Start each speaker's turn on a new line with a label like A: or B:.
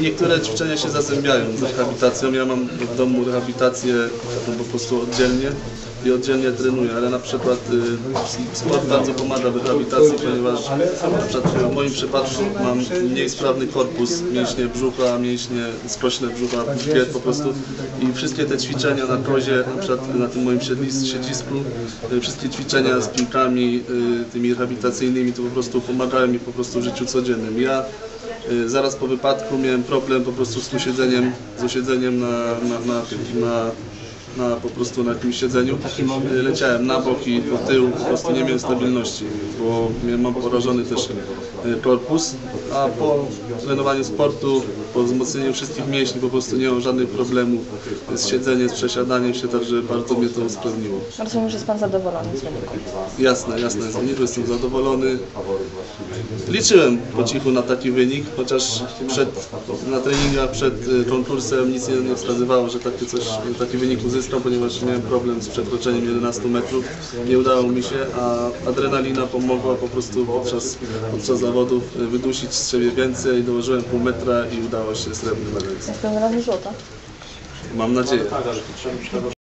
A: Niektóre ćwiczenia się zazębiają z rehabilitacją. Ja mam w domu rehabilitację no, po prostu oddzielnie i oddzielnie trenuję, ale na przykład y, sport bardzo pomaga w rehabilitacji, ponieważ na przykład w moim przypadku mam mniej sprawny korpus, mięśnie brzucha, mięśnie skośne brzucha, grzbiet po prostu i wszystkie te ćwiczenia na kozie, na przykład na tym moim siedzisku, y, wszystkie ćwiczenia z piłkami, y, tymi rehabilitacyjnymi, to po prostu pomagają mi po prostu w życiu codziennym. Ja zaraz po wypadku miałem problem po prostu z usiedzeniem, z usiedzeniem na, na, na, na, na po prostu na jakimś siedzeniu. Y, Leciałem na bok i po tył, po prostu nie miałem stabilności, bo mam porażony też y, korpus, a po trenowaniu sportu, po wzmocnieniu wszystkich mięśni po prostu nie mam żadnych problemów z siedzeniem, z przesiadaniem się, także bardzo mnie to usprawniło.
B: Rozumiem, że jest Pan zadowolony z wyniku.
A: Jasne, jasne, z wyniku jestem zadowolony. Liczyłem po cichu na taki wynik, chociaż przed, na treningach przed y, konkursem nic nie, wskazywało, że takie coś, taki wynik uzyskam, ponieważ miałem problem z przekroczeniem 11 metrów. Nie udało mi się, a adrenalina pomogła po prostu podczas, podczas zawodów y, wydusić z siebie więcej. Dołożyłem pół metra i udało się srebrny medal.
B: Następnym razem złota.
A: Mam nadzieję.